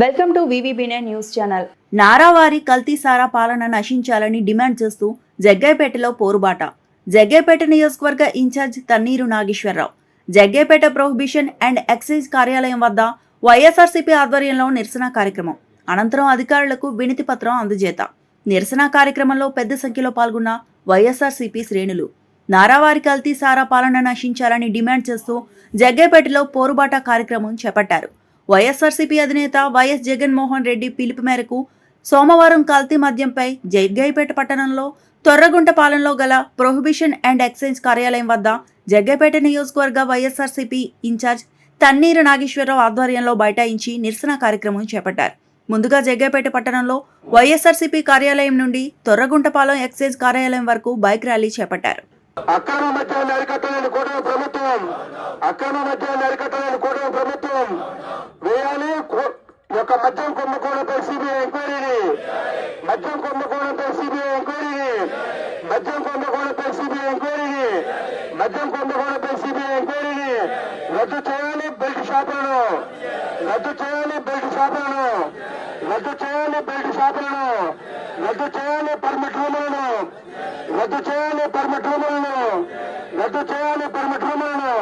Welcome to వివిబినే news channel. నారావారి కల్తీ సారా పాలన నశించాలని డిమాండ్ చేస్తూ జగ్గైపేటలో పోరుబాట. జగ్గైపేట నియోజకవర్గ in charge Thanneeru Nageswara Rao. Jaggaiahpet prohibition and excise కార్యాలయం వద్ద వైఎస్ఆర్సీపీ ఆధ్వర్యంలో నిరసన కార్యక్రమం. అనంతరం అధికారులకు వినతి పత్రం అందజేత. నిరసన కార్యక్రమంలో పెద్ద సంఖ్యలో పాల్గొన్న వైఎస్ఆర్సీపీ శ్రేణులు. నారావారి కల్తీ సారా పాలన నశించాలని డిమాండ్ చేస్తూ జగ్గైపేటలో పోరుబాట కార్యక్రమం చేపట్టారు. వైఎస్ఆర్సీపీ అధినేత వైఎస్ జగన్మోహన్ రెడ్డి పిలుపు మేరకు సోమవారం కల్తీ మద్యంపై జగ్గైపేట పట్టణంలో తొర్రగుంటపాలెంలో గల ప్రొహిబిషన్ అండ్ ఎక్సైజ్ కార్యాలయం వద్ద జగ్గైపేట నియోజకవర్గ వైఎస్ఆర్సీపీ ఇన్ఛార్జ్ తన్నీరు నాగేశ్వరరావు ఆధ్వర్యంలో బైఠాయించి నిరసన కార్యక్రమం చేపట్టారు. ముందుగా జగ్గైపేట పట్టణంలో వైఎస్ఆర్సీపీ కార్యాలయం నుండి తొర్రగుంటపాలెం ఎక్సైజ్ కార్యాలయం వరకు బైక్ ర్యాలీ చేపట్టారు. అక్రమ మద్యాన్ని అరికట్టాలని కూటమి ప్రభుత్వం. అక్రమ మద్యాన్ని అరికట్టాలని కూటమి ప్రభుత్వం. మద్యం కుంభకోణంపై సిబిఐ ఎంక్వైరీని మద్యం కుంభకోణంపై సిబిఐ ఎంక్వైరీని మద్యం కుంభకోణంపై సిబిఐ ఎంక్వైరీని మద్యం కుంభకోణంపై సిబిఐ ఎంక్వైరీని రద్దు చేయాలి బెల్ట్ షాపులను రద్దు చేయాలి బెల్ట్ షాపులను రద్దు చేయాలి బెల్ట్ షాపులను రద్దు చేయాలి పర్మిట్ రూములను రద్దు చేయాలి పర్మిట్ రూములను రద్దు చేయాలి పర్మిట్ రూములను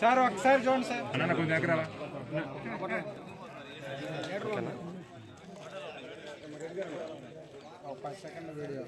సార్ ఒకసారి చూడండి సార్. అన్న కొంచెం దగ్గర వీడియో